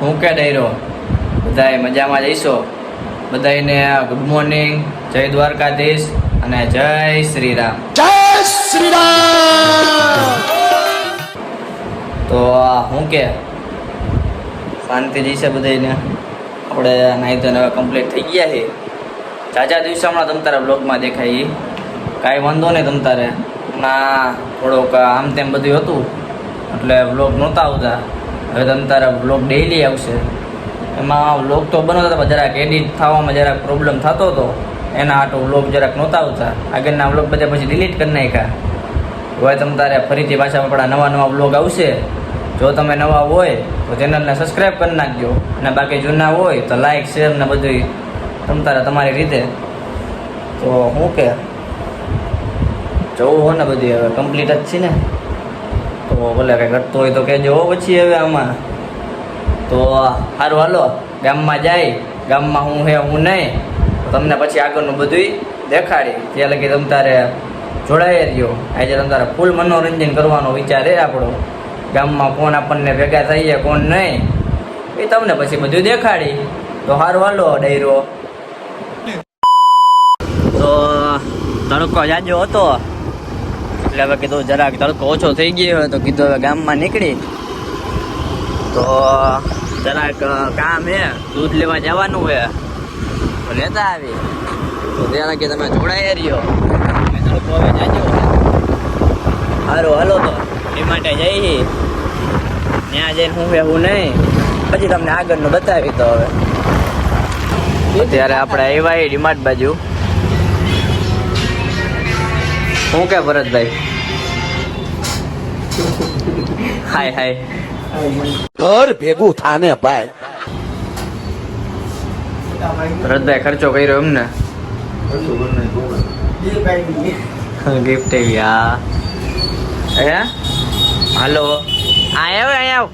હું કે ડાયરો બધાય મજામાં જઈશો? બધાને ગુડ મોર્નિંગ જય દ્વારકાધીશ અને જય શ્રી રામ જય શ્રી રામ તો આ હું કે? શાંતિ જઈશે બધાને આપણે નાહી તો હવે કમ્પ્લીટ થઈ ગયા છે ચાચા દિવસે હમણાં તમ તારા બ્લોગમાં દેખાય કાંઈ વાંધો નહીં તમ તારે. ના થોડોક આમ તેમ બધું હતું. એટલે બ્લોગ નહોતા આવતા. હવે તમ તારા બ્લોગ ડેઈલી આવશે. એમાં બ્લોગ તો બનાવતા હતા, પણ જરાક એડિટ થવામાં જરાક પ્રોબ્લેમ થતો હતો. એના આટો બ્લોગ જરાક નહોતા આવતા. આગળના બ્લોગ બધા પછી ડિલીટ કરી નાખ્યા. હવે તમ તારે ફરીથી પાછા આપણા નવા નવા બ્લોગ આવશે. જો તમે નવા હોય, તો ચેનલને સબસ્ક્રાઈબ કરી નાખજો. અને બાકી જૂના હોય, તો લાઈક શેર ને બધું તમ તારે તમારી રીતે. તો હું કે, જવું હોય ને બધી, હવે કમ્પ્લીટ જ છે ને? તો ભલે કંઈ ઘટતું હોય તો કહેજો. પછી હવે આમાં. તો સારું હાલો. ગામમાં જાય. ગામમાં હું હે, હું નહીં. તમને પછી આગળનું બધું દેખાડી. ત્યાં લગી તમ તારે જોડાઈ રહ્યો આજે તમ ફૂલ મનોરંજન કરવાનો વિચાર એ આપણો. ગામમાં કોણ આપણને ભેગા થઈએ, કોણ નહીં. એ તમને પછી બધું દેખાડી. તો હારું, હાલો, ડાયરો. તો તડકો જાજો હતો. એટલે હવે કીધું જરાક તડકો ઓછો થઈ ગયો હોય તો કીધું હવે ગામમાં નીકળી. તો, જરાક કામ હે, દૂધ લેવા જવાનું હે. તો લેતા આવી. તો ત્યાં કે તમે જોડાઈ રહ્યો. તડકો હવે જાજો. સારું હાલો તો. એ માટે જઈ ત્યાં જઈને હે હું નહીં. પછી તમને આગળનું બતાવી તો હવે. અત્યારે આપણે આવ્યા ડીમાર્ટ બાજુ. શું કે ભરતભાઈ? હાય હાય. ઘર ભેગું થાને ભાઈ. ભરતભાઈ ખર્ચો કર્યો એમને? ગિફ્ટ હા હે? હાલો. આ આવ અહીંયા આવ.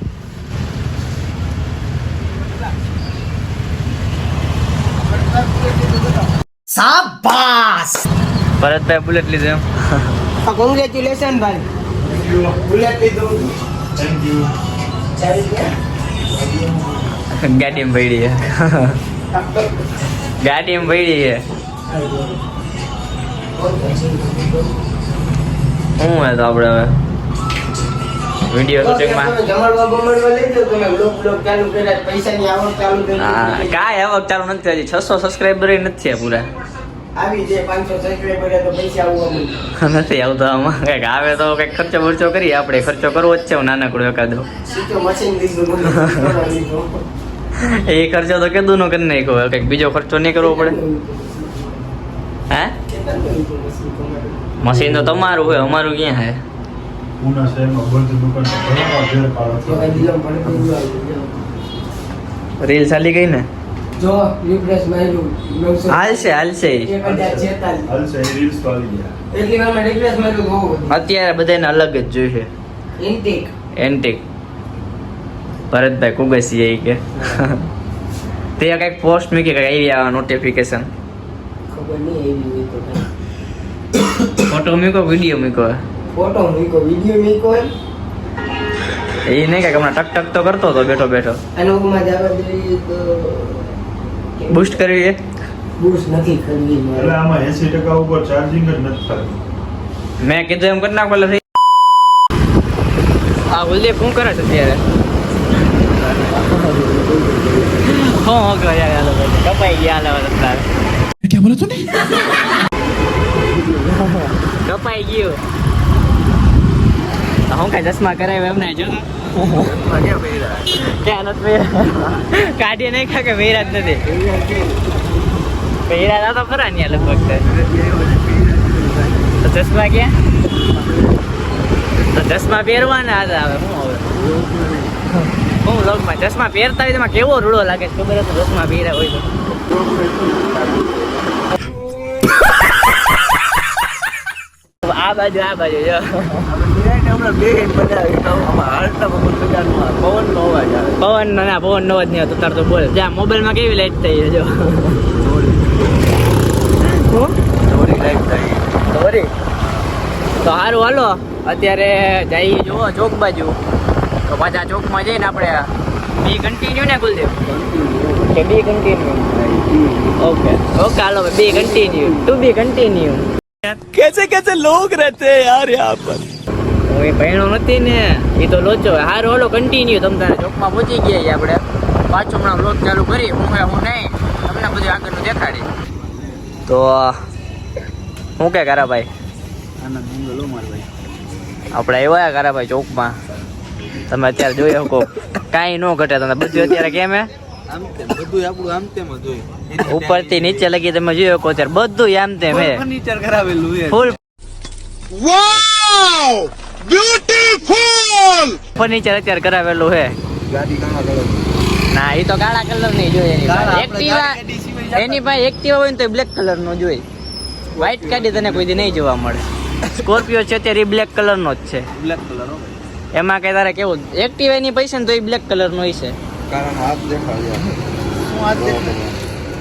શાબાશ ભરતભાઈ બુલેટ લીધું કોંગ્રેચ્યુલેશન ભાઈ. બુલેટ લીધું એમ પડી એમ ગાડીમાં પડી શું હે તો આપણે હવે? વીડિયો શૂટિંગમાં જમણવા બમણવા લઈ દો તમે બ્લોગ બ્લોગ ચાલુ કર્યા પૈસાની આવક ચાલુ કરી હા દીધી. આવક ચાલુ નથી હજી છસો સબસ્ક્રાઈબર નથી પૂરા. આવી જાય પાંચસો સબસ્ક્રાઈબર તો પૈસા આવવા નથી આવતો આમાં. કંઈક આવે તો કંઈક ખર્ચો બરચો કરીએ આપણે. ખર્ચો કરવો જ છે નાનકડો એકાદો. સીધો મશીન લીધું એ ખર્ચો તો કીધું નો કરી નાખ્યો. કંઈક બીજો ખર્ચો નહીં કરવો પડે. હે? મશીન તો તમારું હોય અમારું ક્યાં હે? પૂના શહેરમાં બધી દુકાન. રીલ ચાલી ગઈ ને? જો રિફ્રેશ માર્યું, નવસો. હાલશે હાલશે. હાલશે રીલ્સ તો આવી ગયા. એટલી વારમાં રિફ્રેશ માર્યું બહુ અત્યારે બધાને અલગ જ જોઈશે એન્ટિક. એન્ટિક. ભરતભાઈ કુગસી એ કે. તે કંઈક પોસ્ટ મૂકી કંઈક આવી આવે નોટિફિકેશન ખબર નહીં આવી હોય તો ફોટો મૂકો વીડિયો મૂકો. ફોટો મૂકો વીડિયો મૂકો એ નહીં કે હમણાં ટક ટક તો કરતો હતો બેઠો બેઠો. અને ઉપમાં જવા જોઈએ તો બૂસ્ટ કરવી છે બૂસ્ટ નથી કરવી એટલે આમાં 80% ઉપર ચાર્જિંગ જ નથી થતું. મેં કીધું એમ કરી નાખો એટલે આ ઉલ્લેખ શું કરે છે અત્યારે? હો હો કરે યાર લોકો કપાઈ ગયા લો અત્યારે ક્યાં બોલો તું કપાઈ ગયો. હું કઈ ચશ્મા કરાવ્યો એમ નહીં જો. ક્યાં નથી પહેર્યા? કાઢી નહીં ખા કે પહેર્યા જ નથી. પહેર્યા તો ખરા ને લગભગ. તો. ચશ્મા ક્યાં? તો ચશ્મા પહેરવાના હતા હવે, શું હવે? હું લોગમાં ચશ્મા પહેરતા હોય તો એમાં કેવો રૂડો લાગે ખબર હતું ચશ્મા પહેર્યા હોય તો. આ બાજુ આ બાજુ જો. પવન નો ના પવન નો જ નહીં હતો તાર તો બોલ. જા મોબાઈલમાં કેવી લાઈટ થઈ જો. તો સારું હાલો. અત્યારે જઈએ જુઓ ચોક બાજુ. તો પાછા ચોકમાં જઈને આપણે બી કન્ટિન્યુ ને કુલદેવ કે be continue okay okay hello be continue to be continue कैसे कैसे लोग रहते हैं यार यहाँ पर હું એ ભણ્યો નથી ને એ તો લોચો હારો ઓલો કન્ટિન્યુ તમ તારે ચોકમાં પહોંચી ગયા છીએ આપણે પાછો હમણાં બ્લોગ ચાલુ કરી હું હે હું નહીં તમને બધું આગળનું દેખાડી તો શું કે કારાભાઈ આપણે આવ્યા કારાભાઈ ચોકમાં તમે અત્યારે જોઈ શકો કાંઈ ન ઘટે તમે બધું અત્યારે કેમ હે ઉપરથી નીચે લગી તમે જોયો કોચર બધું આમ તેમ ફૂલ ફર્નિચર અત્યારે કરાવેલું છે ના. એ તો કાળા કલરની જોઈએ એક્ટિવા એની પાસે. એક્ટિવા હોય ને તો બ્લેક કલર નો જોઈએ વ્હાઈટ ગાડી તને કોઈ દી નહીં જોવા મળે. સ્કોર્પિયો છે અત્યારે એ બ્લેક કલર નો જ છે. બ્લેક કલર એમાં કઈ તારે કેવું? એક્ટિવા ની પૈસા ને તો એ બ્લેક કલર નો છે. કારણ હાથ દેખાડ્યા હું હાથ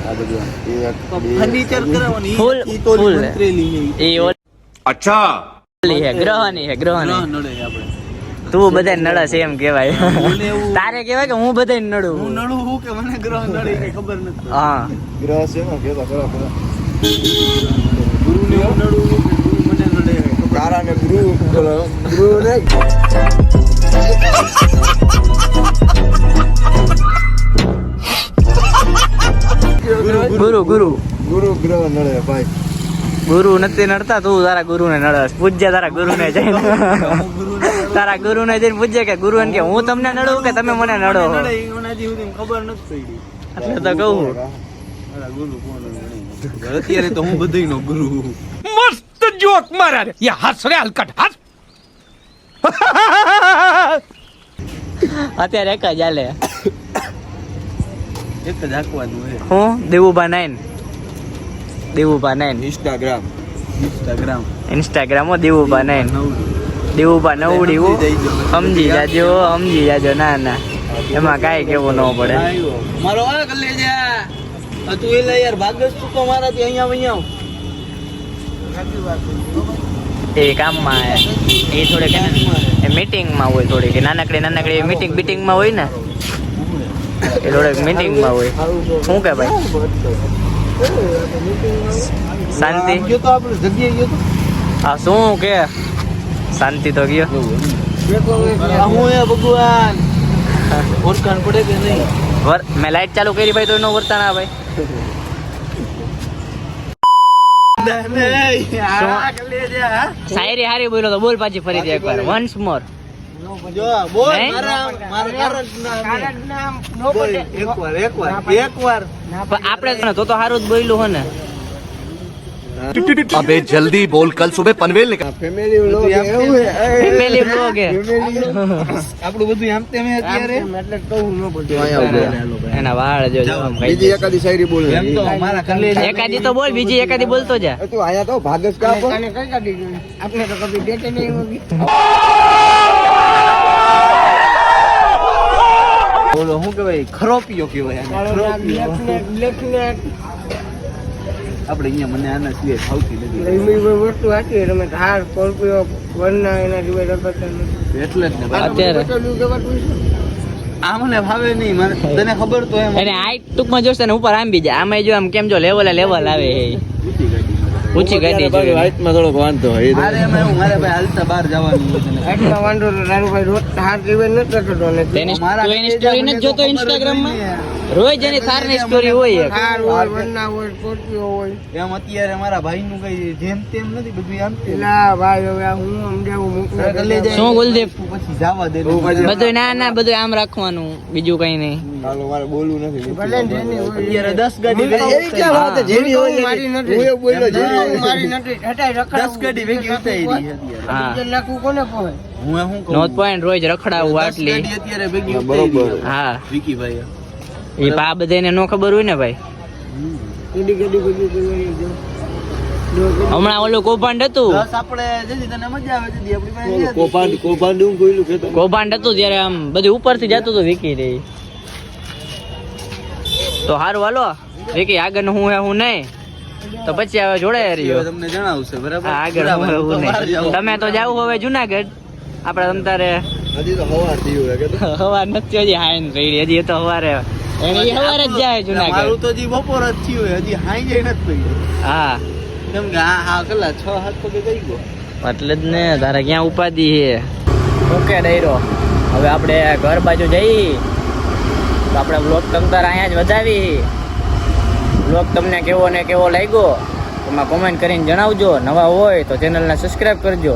આ બધું એક ફર્નિચર કરાવવાની ફૂલ તો મંત્રેલી એ અચ્છા. લી હે ગ્રહની હે ગ્રહની. નડે આપણે. તું બધા નડે છે એમ કેવાય તારે કેવાય કે હું બધા નડું? હું નડું હું કે મને ગ્રહ નડે કે ખબર નથી હા. ગ્રહ છે ને કેતા કરો કરો ગુરુ ને નડું મને નડે તારા ને ગુરુ ગુરુ ને ગુરુ ગુરુ. ગુરુ ગ્રહ નડે ભાઈ. ગુરુ નથી નડતા તું તારા ગુરુ ને નડસ. પૂજ્ય તારા ગુરુ ને જઈને તારા ગુરુ ને જઈને પૂજ્ય કે ગુરુ કે હું તમને નડું કે તમે મને નડો? ખબર નથી એટલે તો કહું. અત્યારે તો હું બધી નો ગુરુ મસ્ત જોક મારા રે. યા હસ રે હલકટ હસ. અત્યારે એક જ હાલે. એક જ આંકવાનું છે. હું? Devubha nine Devubha nine Instagram Instagram Instagram હો દેવુભા નાઈન દેવુભા નવડી. હો. સમજી જાજો. સમજી જાજો ના ના. એમાં કાંઈ કેવું ન પડે. મારો આ કલે જા તું એલા યાર ભાગ્યસ તું તો મારાથી અહીંયા અહીંયા એ કામમાં એ થોડીક એ મીટિંગમાં હોય થોડી કે નાનકડી નાનકડી મીટિંગ બીટિંગમાં હોય ને? એ થોડીક મીટિંગમાં હોય. શું કે ભાઈ? શાંતિ? ગયો તો આપણે જગ્યાએ ગયો તો? હા શું કે? શાંતિ તો ગયો. હું એ ભગવાન. ઓળખાણ પડે કે નહીં? વર મેં લાઈટ ચાલુ કરી ભાઈ તો એનો વર્તા ના ભાઈ શાયરી હારી બોલો તો બોલ પાછી ફરીથી એકવાર. વન્સ મોર જો બોલ નહીં? મારા મારા કારણ નામ બોલ એકવાર એકવાર એકવાર આપણે તો તો સારું જ બોલ્યું હો ને अबे जल्दी बोल कल सुबह पनवेल निकल ફેમિલી વ્લોગ એવું ફેમિલી બ્લોગ હે આપણું બધું આમ તેમ હે અત્યારે એટલે કહું ન પડતું એના વાળ જો જો આમ કઈ બીજી એકાદી શાયરી બોલ એમ તો મારા કલે એકાદી તો બોલ બીજી એકાદી બોલતો જા તું આયા તો ભાગસ કા પણ કઈ કાઢી આપણે તો કભી ડેટે નહીં હોગી બોલો શું કહેવાય? ખરોપીઓ કહેવાય. આપણે અહીંયા મને આના સિવાય ખાવતી નથી વસ્તુ હતી તમે ધાર સ્કોર્પિયો વરના એના સિવાય રખડતા નથી. એટલે જ ને અત્યારે. છે. આ મને ભાવે નહીં મને તને ખબર તો એમ. એને આ ટૂંકમાં જોશે ને ઉપર આમ બી જાય. આમાં જો આમ કેમ જો લેવલ લેવલ આવે હે ઊંચી ગાડી જોઈએ હાઈટમાં થોડોક વાંધો હોય મારે મેં મારે ભાઈ હાલતા બહાર જવાનું તને વાંધો તો તારું ભાઈ રોજ નથી ને તેની સ્ટોરી નથી જોતો. રોજ એની સ્ટોરી હોય. હોય વરના હોય સ્કોર્પિયો હોય એમ અત્યારે મારા ભાઈ નું કઈ જેમ તેમ નથી બધું આમ તેમ. ભાઈ હવે હું સમજાવું મૂકું શું ગુલદીપ પછી જવા દે બધું ના ના બધું આમ રાખવાનું બીજું કઈ નહીં મારે બોલવું નથી ભલે ને જેની હોય. અત્યારે દસ ગાડી એવી ક્યાં વાત છે? હોય મારી નથી. હું બોલ્યો, જેની ના, હોય હું મારી નથી. હટાય રખડાવું. દસ ગાડી ભેગી ઉતારી હા ડીઝલ કોને પોહાય? હું એ શું કહું? નોર્થ પોઈન્ટ રોજ રખડાવું આટલી. અત્યારે ભેગી છે. હા. વિકીભાઈએ. એ પા બધાને નો ખબર હોય ને ભાઈ? હમણાં ઓલું કૌભાંડ હતું. કૌભાંડ કૌભાંડ હું તને મજા આવે તેથી આપણી પાસે છે. કૌભાંડ હતું ત્યારે આમ બધું ઉપરથી જતું હતું વિકી રે. તો હારું હાલો. વિકી આગળ હું હે હું નહીં. તો પછી હવે જોડાય રહ્યો. તમને જણાવશે બરાબર? આગળ હું નહીં. તમે તો જાવ હવે જુનાગઢ. આપણે તમ તારે હજી તો હવાર થયું હે કે? હવાર નથી હજી હાઈન રહી હજી તો હવારે એને હવારે જ જાય મારું તો હજી બપોર જ થયું હજી હાઈ જઈ નથી પડ્યું હા. કેમ કે આ આ કલા છ સાત પગે ગઈ ગયો? એટલે જ ને તારે ક્યાં ઉપાધિ છે ઓકે ડૈરો હવે આપણે ઘર બાજુ જઈ. તો આપણે બ્લોગ તમતાર અહીંયા જ વધાવી. બ્લોગ તમને કેવો ને કેવો લાગ્યો તમે કોમેન્ટ કરીને જણાવજો. નવા હોય તો ચેનલને સબસ્ક્રાઈબ કરજો.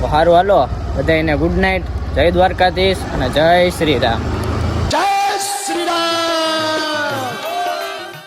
તો સારું હાલો. બધાને ગુડ નાઇટ જય દ્વારકાધીશ અને જય શ્રી રામ.